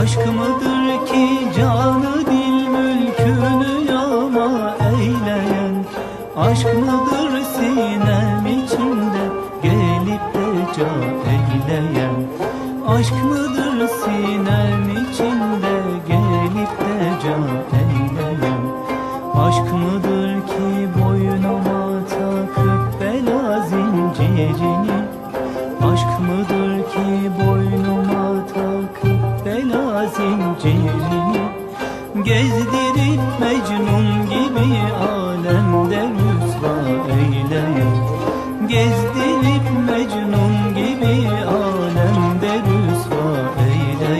Aşk mıdır ki canı dil mülkünü yama eyleyen? Aşk mıdır sinem içinde gelip de ca eyleyen? Aşk mıdır sinem Aşk mıdır ki boynuma takıp bela zincirini? Aşk mıdır ki boynuma takıp bela zincirini? Gezdirip Mecnun gibi alemde rüsva eyle Gezdirip Mecnun